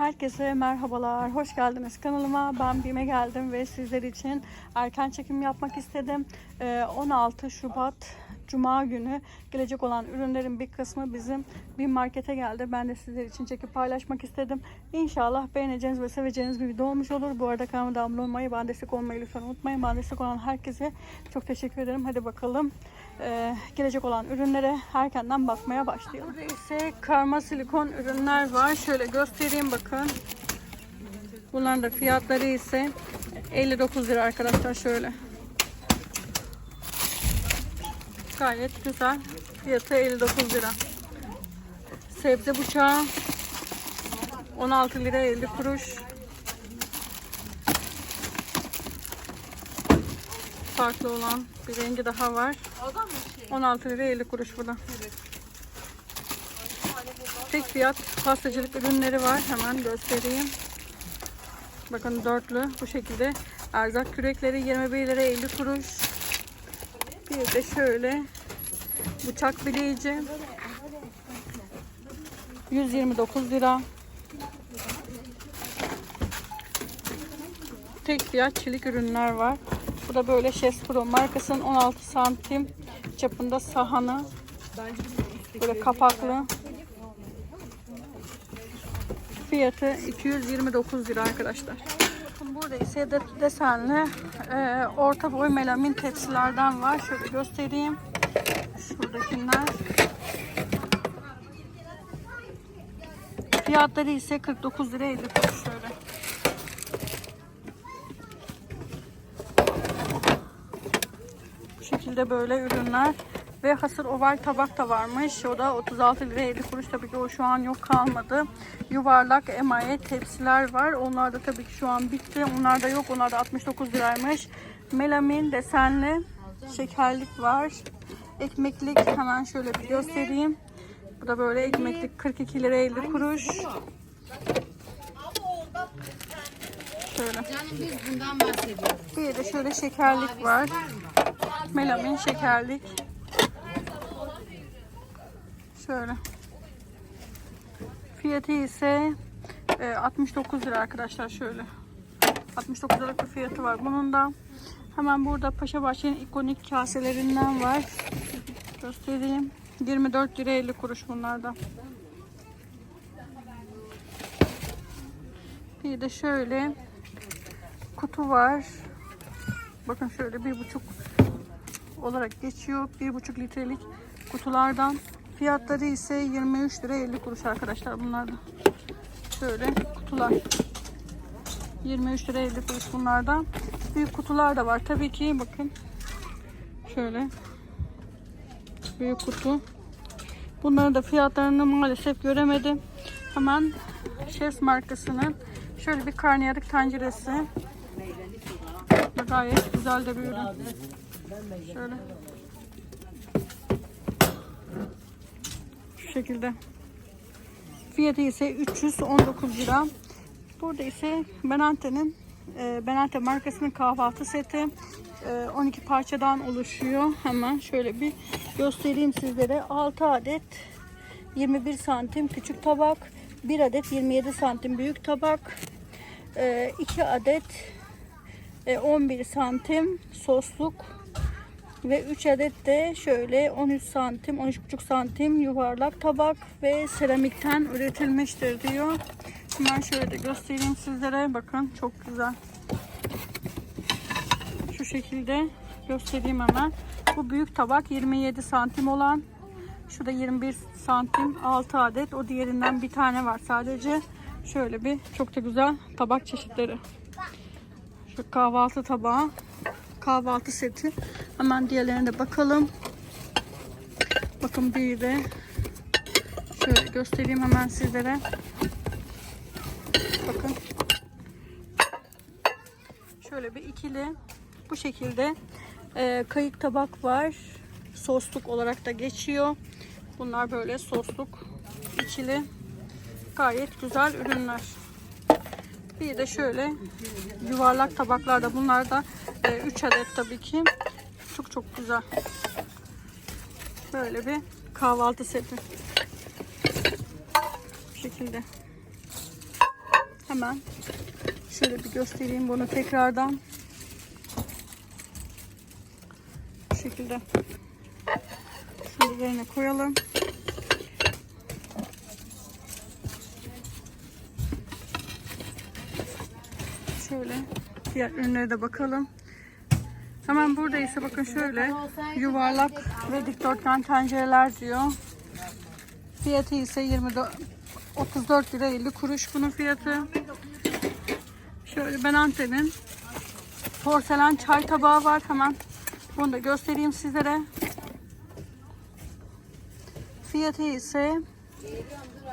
Herkese merhabalar, hoş geldiniz kanalıma. Ben BİM'e geldim ve sizler için erken çekim yapmak istedim. Ee, 16 Şubat Cuma günü gelecek olan ürünlerin bir kısmı bizim bir markete geldi. Ben de sizler için çekip paylaşmak istedim. İnşallah beğeneceğiniz ve seveceğiniz bir video olmuş olur. Bu arada kanalıma abone olmayı, bana destek olmayı lütfen unutmayın. Bana destek olan herkese çok teşekkür ederim. Hadi bakalım ee, gelecek olan ürünlere erkenden bakmaya başlayalım. Burada ise karma silikon ürünler var. Şöyle göstereyim bakın. Bunların da fiyatları ise 59 lira arkadaşlar şöyle. Gayet güzel. Fiyatı 59 lira. Sebze bıçağı 16 lira 50 kuruş. Farklı olan bir rengi daha var. 16 lira 50 kuruş bu da. Tek fiyat pastacılık ürünleri var. Hemen göstereyim. Bakın dörtlü bu şekilde. Erzak kürekleri 21 lira 50 kuruş. Bir de şöyle bıçak bileyici 129 lira. Tek fiyat çelik ürünler var. Bu da böyle Chef Pro markasının 16 santim çapında sahanı. Böyle kapaklı. Fiyatı 229 lira arkadaşlar. Burada de desenli e, orta boy melamin tepsilerden var. Şöyle göstereyim. Şuradakiler. Fiyatları ise 49 lira 50 kuruş şöyle. Bu şekilde böyle ürünler. Ve hasır oval tabak da varmış. O da 36 lira 50 kuruş. Tabii ki o şu an yok kalmadı. Yuvarlak emaye tepsiler var. Onlar da tabii ki şu an bitti. Onlar da yok. Onlar da 69 liraymış. Melamin desenli şekerlik var. Ekmeklik hemen şöyle bir göstereyim. Bu da böyle ekmeklik 42 lira 50 kuruş. Şöyle. Bir de şöyle şekerlik var. Melamin şekerlik. Şöyle. Fiyatı ise e, 69 lira arkadaşlar şöyle. 69 liralık bir fiyatı var bunun da. Hemen burada Paşa Bahçe'nin ikonik kaselerinden var. Göstereyim. 24 lira 50 kuruş bunlarda. Bir de şöyle kutu var. Bakın şöyle bir buçuk olarak geçiyor. Bir buçuk litrelik kutulardan. Fiyatları ise 23 lira 50 kuruş arkadaşlar bunlarda. Şöyle kutular. 23 lira 50 kuruş bunlardan. Büyük kutular da var. Tabii ki bakın. Şöyle. Büyük kutu. Bunların da fiyatlarını maalesef göremedim. Hemen Chef markasının şöyle bir karnıyarık tenceresi. Gayet güzel de bir ürün. Şöyle. Şekilde. Fiyatı ise 319 lira. Burada ise Benante'nin e, Benante markasının kahvaltı seti e, 12 parçadan oluşuyor. Hemen şöyle bir göstereyim sizlere. 6 adet 21 santim küçük tabak, 1 adet 27 santim büyük tabak, 2 adet e, 11 santim sosluk ve 3 adet de şöyle 13 santim 13,5 santim yuvarlak tabak ve seramikten üretilmiştir diyor. Hemen şöyle de göstereyim sizlere. Bakın çok güzel. Şu şekilde göstereyim hemen. Bu büyük tabak 27 santim olan. Şurada 21 santim 6 adet. O diğerinden bir tane var sadece. Şöyle bir çok da güzel tabak çeşitleri. Şu kahvaltı tabağı. Kahvaltı seti. Hemen diğerlerine de bakalım. Bakın bir de şöyle göstereyim hemen sizlere. Bakın. Şöyle bir ikili bu şekilde e, kayık tabak var. Sosluk olarak da geçiyor. Bunlar böyle sosluk ikili. Gayet güzel ürünler. Bir de şöyle yuvarlak tabaklarda bunlar da 3 adet tabii ki. Çok çok güzel. Böyle bir kahvaltı seti. Bu şekilde. Hemen şöyle bir göstereyim bunu tekrardan. Bu şekilde. Şunu üzerine koyalım. Şöyle diğer ürünlere de bakalım. Hemen burada ise bakın şöyle yuvarlak ve dikdörtgen tencereler diyor. Fiyatı ise 24 34 lira 50 kuruş bunun fiyatı. Şöyle Benante'nin porselen çay tabağı var hemen. Bunu da göstereyim sizlere. Fiyatı ise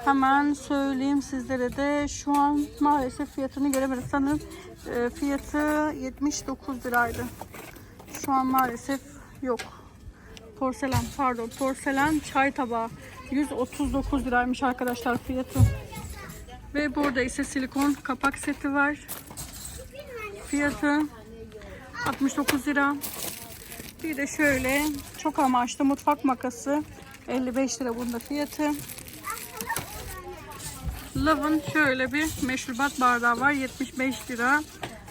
hemen söyleyeyim sizlere de şu an maalesef fiyatını göremedim. Sanırım e, fiyatı 79 liraydı. Şu an maalesef yok. Porselen pardon porselen çay tabağı 139 liraymış arkadaşlar fiyatı. Ve burada ise silikon kapak seti var. Fiyatı 69 lira. Bir de şöyle çok amaçlı mutfak makası 55 lira bunda fiyatı. Love'ın şöyle bir meşrubat bardağı var 75 lira.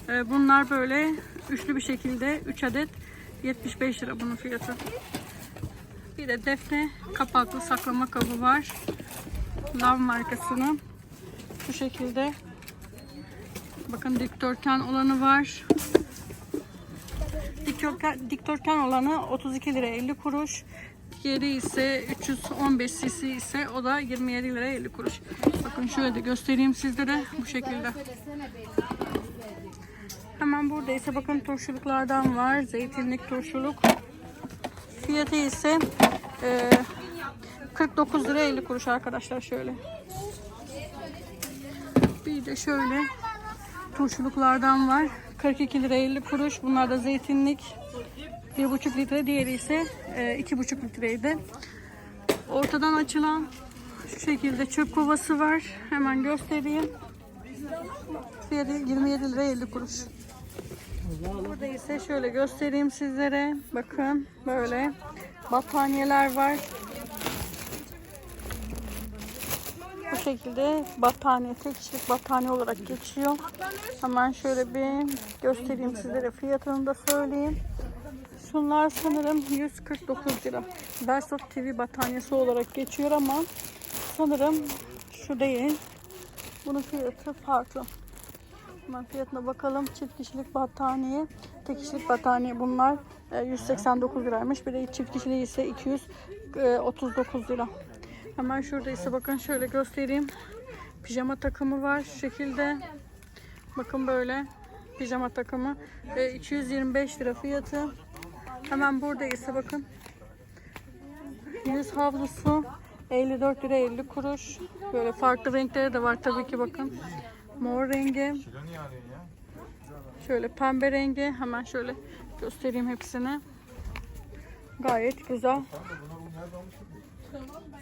Ee, Bunlar böyle üçlü bir şekilde 3 adet 75 lira bunun fiyatı. Bir de defne kapaklı saklama kabı var. Love markasının. Bu şekilde. Bakın dikdörtgen olanı var. Dikdörtgen, dikdörtgen olanı 32 lira 50 kuruş. Diğeri ise 315 cc ise o da 27 lira 50 kuruş. Bakın şöyle de göstereyim sizlere bu şekilde. Hemen burada ise bakın turşuluklardan var. Zeytinlik turşuluk. Fiyatı ise e, 49 lira 50 kuruş arkadaşlar şöyle. Bir de şöyle turşuluklardan var. 42 lira 50 kuruş. Bunlar da zeytinlik. 1,5 litre. Diğeri ise e, 2,5 litreydi. Ortadan açılan şu şekilde çöp kovası var. Hemen göstereyim. Fiyatı 27 lira 50 kuruş. Burada ise şöyle göstereyim sizlere. Bakın böyle battaniyeler var. Bu şekilde battaniye, tek kişilik battaniye olarak geçiyor. Hemen şöyle bir göstereyim sizlere. Fiyatını da söyleyeyim. Şunlar sanırım 149 lira. Versot TV battaniyesi olarak geçiyor ama sanırım şu değil. Bunun fiyatı farklı. Hemen fiyatına bakalım. Çift kişilik battaniye, tek kişilik battaniye bunlar e, 189 liraymış. Bir de çift kişiliği ise 239 lira. Hemen şurada ise bakın şöyle göstereyim. Pijama takımı var şu şekilde. Bakın böyle pijama takımı e, 225 lira fiyatı. Hemen burada ise bakın yüz havlusu 54 lira 50 kuruş. Böyle farklı renkleri de var tabii ki bakın. Mor rengi. Şöyle pembe rengi. Hemen şöyle göstereyim hepsini. Gayet güzel.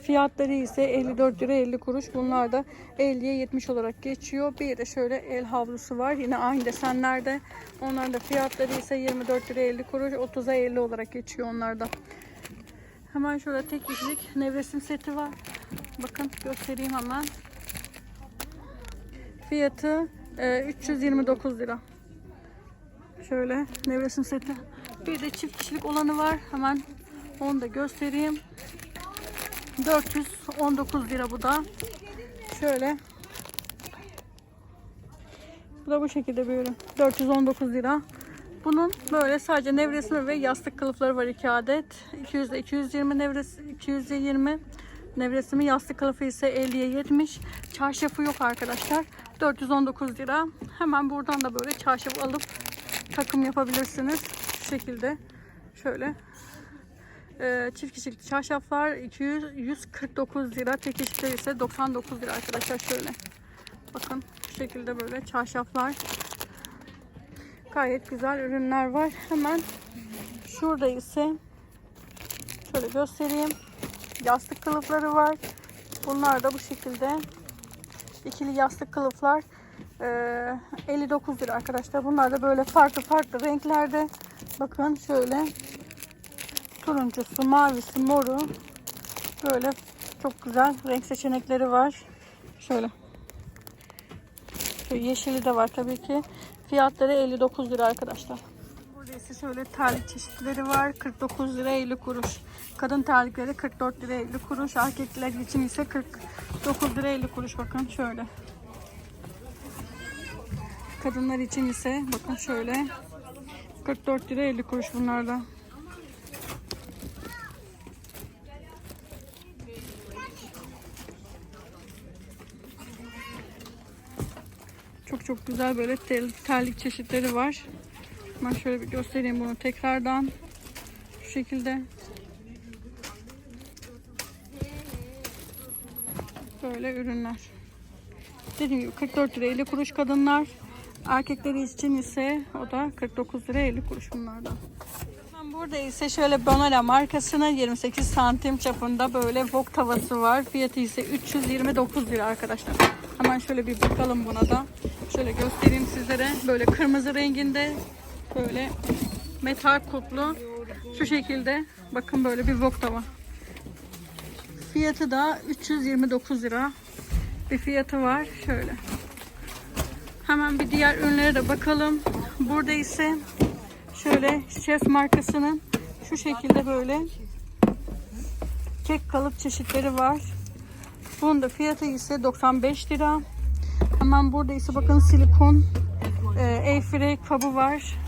Fiyatları ise 54 lira 50 kuruş. Bunlar da 50'ye 70 olarak geçiyor. Bir de şöyle el havlusu var. Yine aynı desenlerde. Onların da fiyatları ise 24 lira 50 kuruş. 30'a 50 olarak geçiyor onlarda. Hemen şöyle tek kişilik nevresim seti var. Bakın göstereyim hemen. Fiyatı e, 329 lira. Şöyle nevresim seti. Bir de çift kişilik olanı var. Hemen onu da göstereyim. 419 lira bu da. Şöyle. Bu da bu şekilde bir ürün. 419 lira. Bunun böyle sadece nevresimi ve yastık kılıfları var 2 adet. 200 ile 220 nevres 220 nevresimi yastık kılıfı ise 50'ye 70. Çarşafı yok arkadaşlar. 419 lira. Hemen buradan da böyle çarşaf alıp takım yapabilirsiniz. Şu şekilde. Şöyle ee, çift kişilik çarşaflar 200 149 lira. Tek kişilikler ise 99 lira arkadaşlar şöyle. Bakın bu şekilde böyle çarşaflar. Gayet güzel ürünler var. Hemen şurada ise şöyle göstereyim. Yastık kılıfları var. Bunlar da bu şekilde ikili yastık kılıflar. Ee, 59 lira arkadaşlar. Bunlar da böyle farklı farklı renklerde. Bakın şöyle turuncusu, mavisi, moru böyle çok güzel renk seçenekleri var. Şöyle. Şu yeşili de var tabii ki. Fiyatları 59 lira arkadaşlar. Burada ise şöyle terlik çeşitleri var. 49 lira 50 kuruş. Kadın terlikleri 44 lira 50 kuruş. Erkekler için ise 49 lira 50 kuruş. Bakın şöyle. Kadınlar için ise bakın şöyle 44 lira 50 kuruş bunlarda. Çok çok güzel böyle terlik çeşitleri var. Ben şöyle bir göstereyim bunu tekrardan. Şu şekilde. Böyle ürünler. Dediğim gibi 44 lira 50 kuruş kadınlar. Erkekleri için ise o da 49 lira 50 kuruş bunlardan. Burada ise şöyle Bonara markasının 28 santim çapında böyle wok tavası var. Fiyatı ise 329 lira arkadaşlar. Hemen şöyle bir bakalım buna da. Şöyle göstereyim sizlere. Böyle kırmızı renginde böyle metal kutlu şu şekilde bakın böyle bir wok tava. Fiyatı da 329 lira bir fiyatı var. Şöyle. Hemen bir diğer ürünlere de bakalım. Burada ise şöyle Chef markasının şu şekilde böyle kek kalıp çeşitleri var. Bunun da fiyatı ise 95 lira. Hemen burada ise bakın silikon e, airfryer kabı var.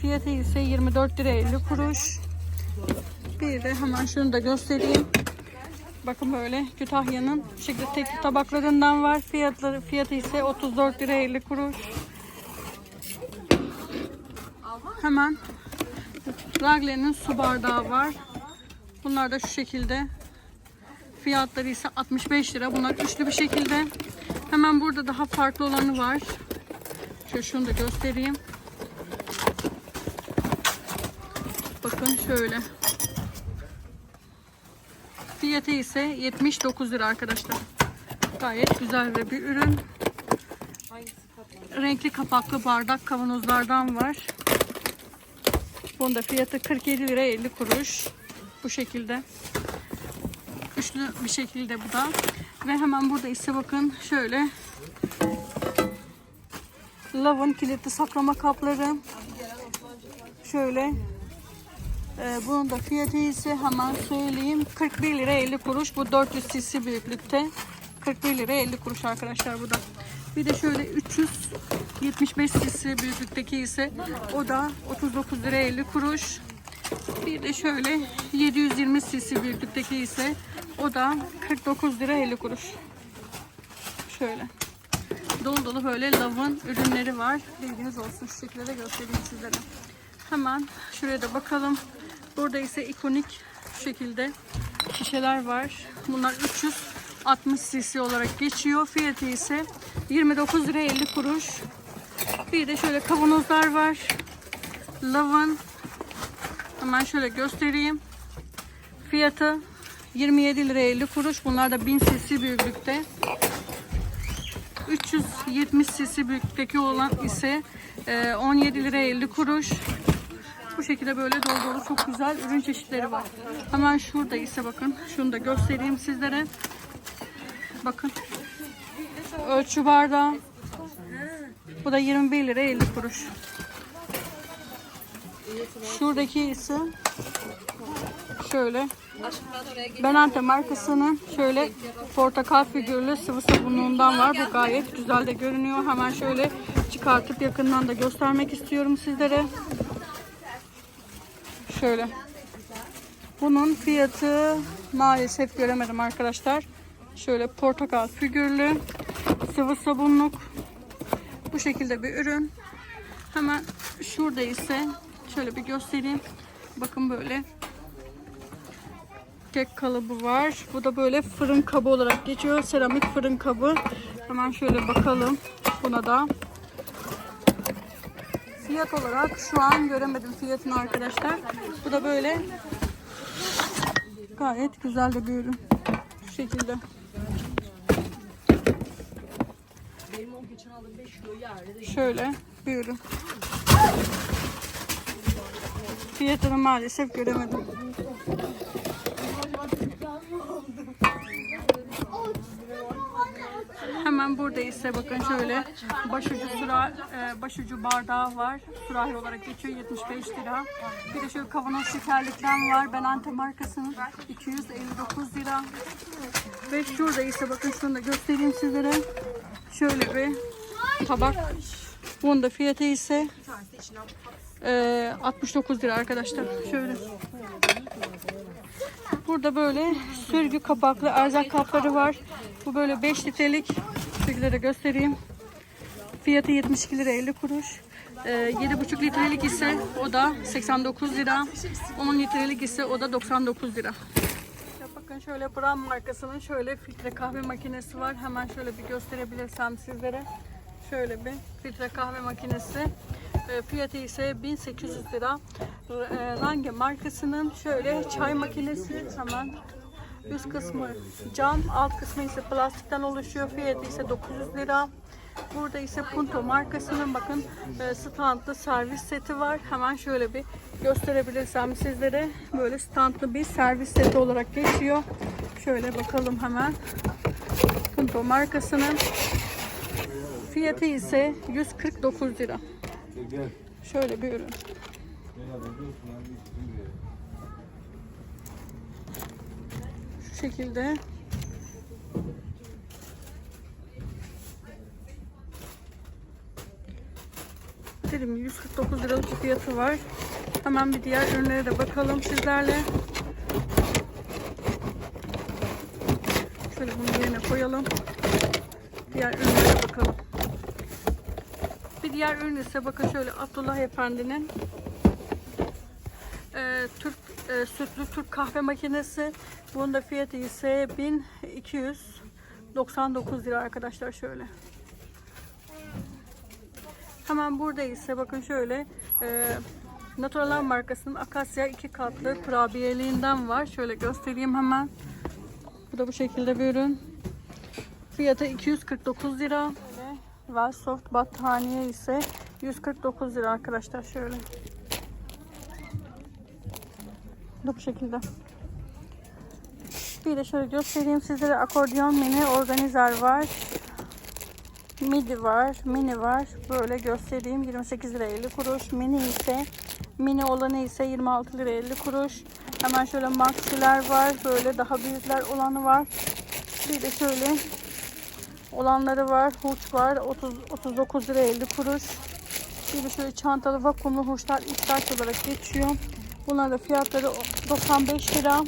Fiyatı ise 24 lira 50 kuruş. Bir de hemen şunu da göstereyim. Bakın böyle Kütahya'nın bu şekilde tekli tabaklarından var. Fiyatları fiyatı ise 34 lira 50 kuruş. Hemen Ragle'nin su bardağı var. Bunlar da şu şekilde. Fiyatları ise 65 lira. Bunlar üçlü bir şekilde. Hemen burada daha farklı olanı var. Şöyle şunu da göstereyim. Bakın şöyle. Fiyatı ise 79 lira arkadaşlar. Gayet güzel ve bir ürün. Renkli kapaklı bardak kavanozlardan var. Bunun da fiyatı 47 lira 50 kuruş. Bu şekilde. Üçlü bir şekilde bu da. Ve hemen burada ise bakın şöyle Lavın kilitli saklama kapları. Şöyle ee, bunun da fiyatı ise hemen söyleyeyim 41 lira 50 kuruş. Bu 400 cc büyüklükte. 41 lira 50 kuruş arkadaşlar bu da. Bir de şöyle 375 cc büyüklükteki ise o da 39 lira 50 kuruş. Bir de şöyle 720 cc büyüklükteki ise o da 49 lira 50 kuruş. Şöyle. Dolu dolu böyle lavın ürünleri var. Bilginiz olsun. Şu göstereyim sizlere. Hemen şuraya da bakalım. Burada ise ikonik şekilde şişeler var. Bunlar 360 cc olarak geçiyor. Fiyatı ise 29 lira 50 kuruş. Bir de şöyle kavanozlar var. Lavın hemen şöyle göstereyim. Fiyatı 27 lira 50 kuruş. Bunlar da 1000 cc büyüklükte. 370 cc büyüklükteki olan ise e, 17 lira 50 kuruş. Bu şekilde böyle dolu dolu çok güzel ürün çeşitleri var. Hemen şurada ise bakın. Şunu da göstereyim sizlere. Bakın. Ölçü bardağı. Bu da 21 lira 50 kuruş. Şuradaki ise şöyle Benante markasının şöyle portakal figürlü sıvı sabunluğundan var. Bu gayet güzel de görünüyor. Hemen şöyle çıkartıp yakından da göstermek istiyorum sizlere. Şöyle. Bunun fiyatı maalesef göremedim arkadaşlar. Şöyle portakal figürlü sıvı sabunluk. Bu şekilde bir ürün. Hemen şurada ise şöyle bir göstereyim. Bakın böyle kek kalıbı var. Bu da böyle fırın kabı olarak geçiyor. Seramik fırın kabı. Hemen şöyle bakalım buna da. Fiyat olarak şu an göremedim fiyatını arkadaşlar. Bu da böyle gayet güzel de bir ürün. Şu şekilde. Şöyle bir ürün. Fiyatını maalesef göremedim. Hemen burada ise bakın şöyle başucu sıra e, başucu bardağı var. Sürahi olarak geçiyor 75 lira. Bir de şöyle kavanoz şekerlikten var. Benante markasının 259 lira. Ve şurada ise bakın şunu da göstereyim sizlere. Şöyle bir tabak. Bunun da fiyatı ise e, 69 lira arkadaşlar. Şöyle. Burada böyle sürgü kapaklı erzak kapları var. Bu böyle 5 litrelik. De göstereyim. Fiyatı 72 lira 50 kuruş. Ee, 7,5 litrelik ise o da 89 lira. 10 litrelik ise o da 99 lira. Ya bakın şöyle Bram markasının şöyle filtre kahve makinesi var. Hemen şöyle bir gösterebilirsem sizlere. Şöyle bir filtre kahve makinesi. E, fiyatı ise 1800 lira. E, Range markasının şöyle çay makinesi hemen üst kısmı cam, alt kısmı ise plastikten oluşuyor. Fiyatı ise 900 lira. Burada ise Punto markasının bakın e, standlı servis seti var. Hemen şöyle bir gösterebilirsem sizlere böyle standlı bir servis seti olarak geçiyor. Şöyle bakalım hemen. Punto markasının fiyatı ise 149 lira. Şöyle bir ürün. Şu şekilde. Dedim 149 liralık fiyatı var. Hemen bir diğer ürünlere de bakalım sizlerle. Şöyle bunu yerine koyalım. Diğer ürünlere bakalım. Diğer ürün ise bakın şöyle Abdullah Efendi'nin e, Türk e, sütlü Türk kahve makinesi. Bunun da fiyatı ise 1299 lira arkadaşlar şöyle. Hemen burada ise bakın şöyle e, Naturalan markasının Akasya iki katlı kurabiyeliğinden var. Şöyle göstereyim hemen. Bu da bu şekilde bir ürün. Fiyatı 249 lira. Velsoft battaniye ise 149 lira arkadaşlar şöyle. Bu şekilde. Bir de şöyle göstereyim sizlere akordeon mini organizer var. Midi var, mini var. Böyle göstereyim. 28 lira 50 kuruş. Mini ise mini olanı ise 26 lira 50 kuruş. Hemen şöyle maxiler var. Böyle daha büyükler olanı var. Bir de şöyle olanları var. Huç var. 30 39 lira 50 kuruş. Bir şöyle çantalı vakumlu huşlar ihtiyaç olarak geçiyor. Bunların da fiyatları 95 lira.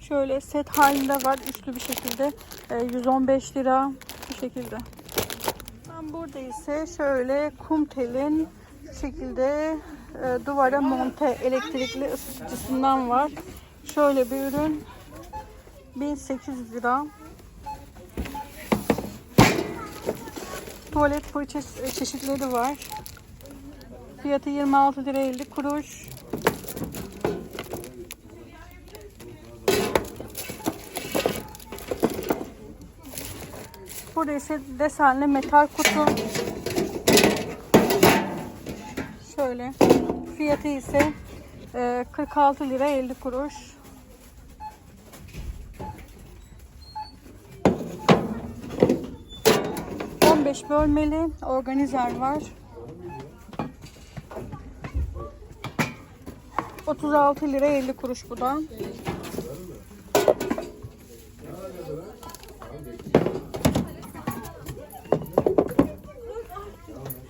Şöyle set halinde var. Üçlü bir şekilde. e, 115 lira. Bu şekilde. Ben burada ise şöyle kum telin şekilde e, duvara monte elektrikli ısıtıcısından var. Şöyle bir ürün 1800 lira. Tuvalet fırça çeşitleri var. Fiyatı 26 lira 50 kuruş. Burada ise desenli metal kutu. Şöyle. Fiyatı ise e, 46 lira 50 kuruş. ...15 bölmeli organizer var. 36 lira 50 kuruş bu da.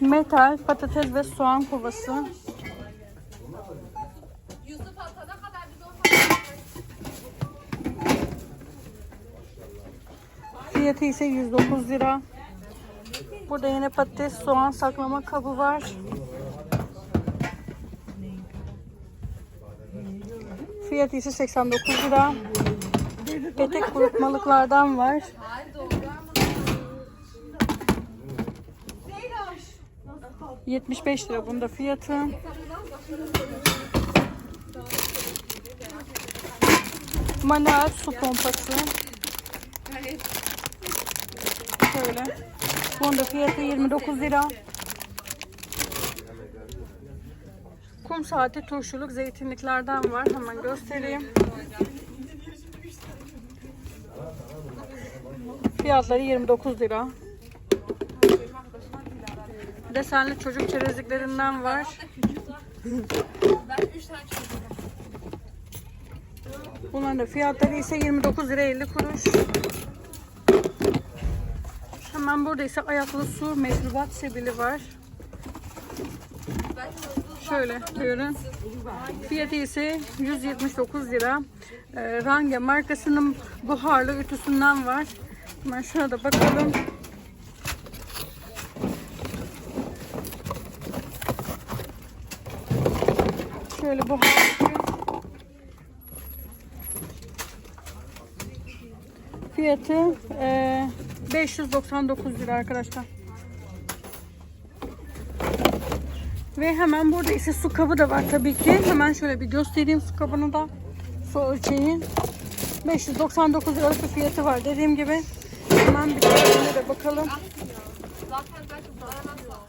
Metal, patates ve soğan kovası. Fiyatı ise 109 lira. Burada yine patates, soğan saklama kabı var. Fiyatı ise 89 lira. Petek kurutmalıklardan var. 75 lira bunda fiyatı. Manuel su pompası. Şöyle. Bunda fiyatı 29 lira. Kum saati turşuluk zeytinliklerden var. Hemen göstereyim. Fiyatları 29 lira. Desenli çocuk çerezliklerinden var. Bunların da fiyatları ise 29 lira 50 kuruş. Hemen burada ise ayaklı su meşrubat sebili var. Şöyle buyurun. Fiyatı ise 179 lira. Ee, Range markasının buharlı ütüsünden var. Hemen şuna da bakalım. Şöyle buharlı. Fiyatı e, 599 lira arkadaşlar. Ve hemen burada ise su kabı da var tabii ki. Hemen şöyle bir göstereyim su kabını da. Su ölçeği. 599 lira su fiyatı var dediğim gibi. Hemen bir de bakalım.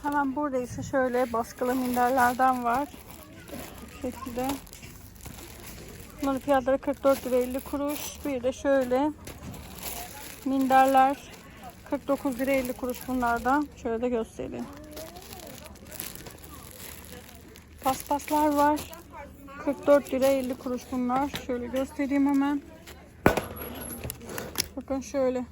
Hemen burada ise şöyle baskılı minderlerden var. Bu şekilde. Bunların fiyatları 44 lira 50 kuruş. Bir de şöyle minderler 49 lira 50 kuruş bunlardan. Şöyle de göstereyim. Paspaslar var. 44 lira 50 kuruş bunlar. Şöyle göstereyim hemen. Bakın şöyle.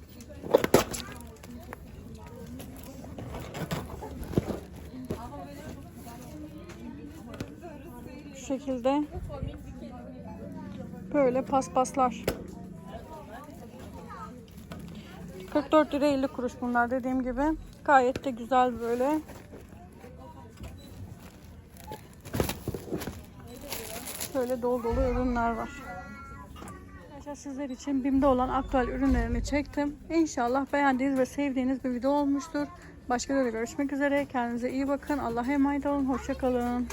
Şu şekilde. Böyle paspaslar. 44 lira 50 kuruş bunlar dediğim gibi. Gayet de güzel böyle. Şöyle dolu dolu ürünler var. Arkadaşlar sizler için BİM'de olan aktüel ürünlerini çektim. İnşallah beğendiğiniz ve sevdiğiniz bir video olmuştur. Başka videoda görüşmek üzere. Kendinize iyi bakın. Allah'a emanet olun. Hoşçakalın.